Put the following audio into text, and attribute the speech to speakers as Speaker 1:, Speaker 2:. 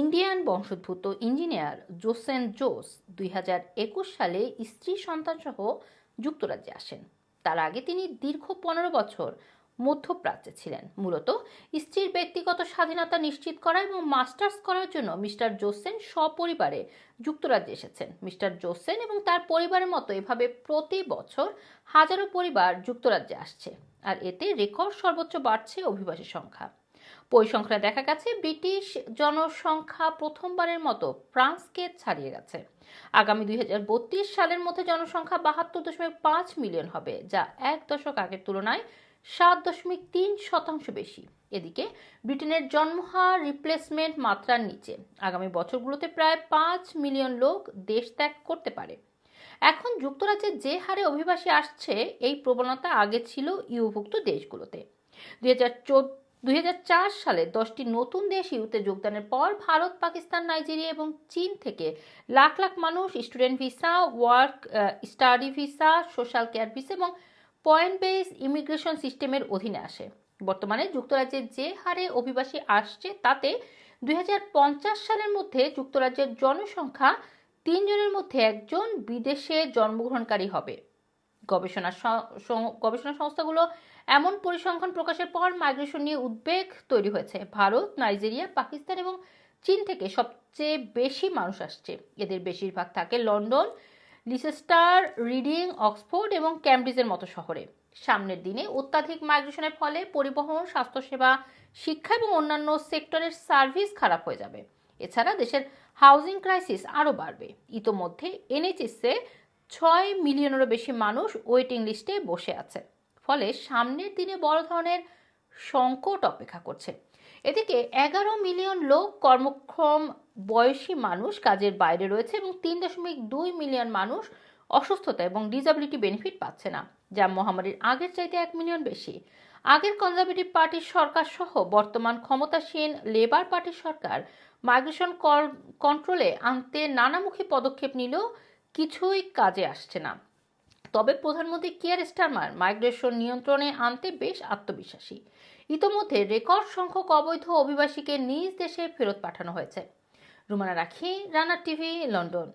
Speaker 1: Indian বংশোদ্ভূত engineer জোসেন জোস দুই হাজার একুশ সালে স্ত্রী সন্তানসহ যুক্তরাজ্যে আসেন। তার আগে তিনি দীর্ঘ পনেরো বছর মধ্যপ্রাচ্যে ছিলেন। মূলত স্ত্রীর ব্যক্তিগত স্বাধীনতা নিশ্চিত করা এবং মাস্টার্স করার জন্য মিস্টার জোসেন সপরিবারে যুক্তরাজ্যে এসেছেন। মিস্টার জোসেন এবং তার পরিবারের মতো এভাবে প্রতি বছর হাজারো পরিবার যুক্তরাজ্যে আসছে। আর এতে রেকর্ড সর্বোচ্চ বাড়ছে অভিবাসী সংখ্যা। পরিসংখ্যানে দেখা গেছে ব্রিটিশ জনসংখ্যা প্রথমবারের মতো ফ্রান্সকে ছাড়িয়ে গেছে। আগামী দুই হাজার বত্রিশ সালের মধ্যে জনসংখ্যা বাহাত্তর দশমিক পাঁচ মিলিয়ন হবে, যা এক দশক আগের তুলনায় সাত দশমিক তিন শতাংশ বেশি। এদিকে ব্রিটেনের জন্মহার রিপ্লেসমেন্ট মাত্রার নিচে। আগামী বছরগুলোতে প্রায় পাঁচ মিলিয়ন লোক দেশ ত্যাগ করতে পারে। এখন যুক্তরাজ্যে যে হারে অভিবাসী আসছে, এই প্রবণতা আগে ছিল ইউভুক্ত দেশগুলোতে। দুই হাজার চোদ্দ দু হাজার চার সালে দশটি নতুন দেশ ইউতে যোগদানের পর ভারত, পাকিস্তান, নাইজেরিয়া এবং চীন থেকে লাখ লাখ মানুষ student visa, work study visa, social care visa এবং পয়েন্ট বেস ইমিগ্রেশন সিস্টেমের অধীনে আসে। বর্তমানে যুক্তরাজ্যে যে হারে অভিবাসী আসছে তাতে দুই হাজার পঞ্চাশ সালের মধ্যে যুক্তরাজ্যের জনসংখ্যা তিনজনের মধ্যে একজন বিদেশে জন্মগ্রহণকারী হবে। গবেষণা গবেষণা সংস্থাগুলো এমন পরিসংখ্যান প্রকাশের পর মাইগ্রেশন নিয়ে উদ্বেগ তৈরি হয়েছে। ভারত, নাইজেরিয়া, পাকিস্তান এবং চীন থেকে সবচেয়ে বেশি মানুষ আসছে। এদের বেশিরভাগ থাকে লন্ডন লিসেস্টার রিডিং, অক্সফোর্ড এবং ক্যামব্রিজের মতো শহরে। সামনের দিনে অত্যাধিক মাইগ্রেশনের ফলে পরিবহন, স্বাস্থ্যসেবা, শিক্ষা এবং অন্যান্য সেক্টরের সার্ভিস খারাপ হয়ে যাবে। এছাড়া দেশের হাউজিং ক্রাইসিস আরও বাড়বে। ইতোমধ্যে এনএইচএসে ছয় মিলিয়নেরও বেশি মানুষ ওয়েটিং লিস্টে বসে আছে। ফলে সামনের দিনে বড় ধরনের সংকট অপেক্ষা করছে। এদিকে এগারো মিলিয়ন লোক কর্মক্ষম বয়সী মানুষ কাজের বাইরে রয়েছে এবং তিন দশমিক দুই মিলিয়ন মানুষ অসুস্থতা এবং ডিসাবিলিটি বেনিফিট পাচ্ছে না, যা মহামারীর আগের চাইতে এক মিলিয়ন বেশি। আগের কনজারভেটিভ পার্টির সরকার সহ বর্তমান ক্ষমতাসীন লেবার পার্টির সরকার মাইগ্রেশন কন্ট্রোলে আনতে নানামুখী পদক্ষেপ নিলেও কিছুই কাজে আসছে না। তবে প্রধানমন্ত্রী কেয়ার স্টারমার মাইগ্রেশন নিয়ন্ত্রণে আনতে বেশ আত্মবিশ্বাসী। ইতোমধ্যে রেকর্ড সংখ্যক অবৈধ অভিবাসীকে নিজ দেশে ফেরত পাঠানো হয়েছে। রুমানা রাখি রানার টিভি, লন্ডন।